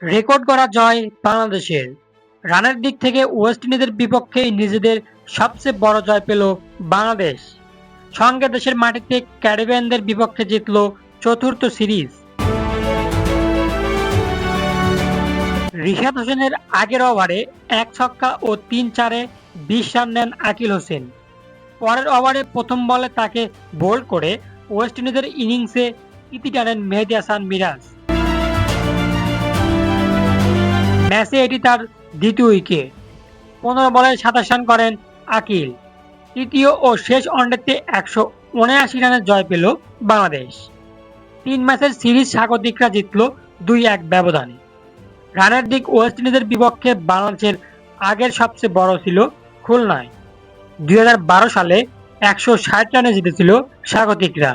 Record করা জয় বাংলাদেশের। রানের দিক থেকে ওয়েস্ট ইন্ডিজের বিপক্ষে নিজেদের সবচেয়ে বড় জয় পেল বাংলাদেশ। সঙ্গে দেশের মাটিতে ক্যারিবিয়ানদের বিপক্ষে জিতল চতুর্থ সিরিজ। রিশাদ হোসেনের আগের ওভারে এক ছক্কা ও তিন চারে বিশ রান নেন আকিল হোসেন। পরের ওভারে প্রথম বলে তাকে বোল্ড করে ওয়েস্ট ইন্ডিজের ইনিংসে ইতি টানেন মেহেদি হাসান মিরাজ। ম্যাচে এটি তার দ্বিতীয় উইকেট পনেরো বলে সাতাশ রান করেন আকিল। তৃতীয় ও শেষ ওয়ানডেতে একশো উনআশি রানের জয় পেল বাংলাদেশ। তিন ম্যাচের সিরিজ স্বাগতিকরা জিতল দুই এক ব্যবধানে। রানের দিক ওয়েস্ট ইন্ডিজের বিপক্ষে বাংলাদেশের আগের সবচেয়ে বড় ছিল খুলনায়। দুই হাজার বারো সালে একশো ষাট রানে জিতেছিল স্বাগতিকরা।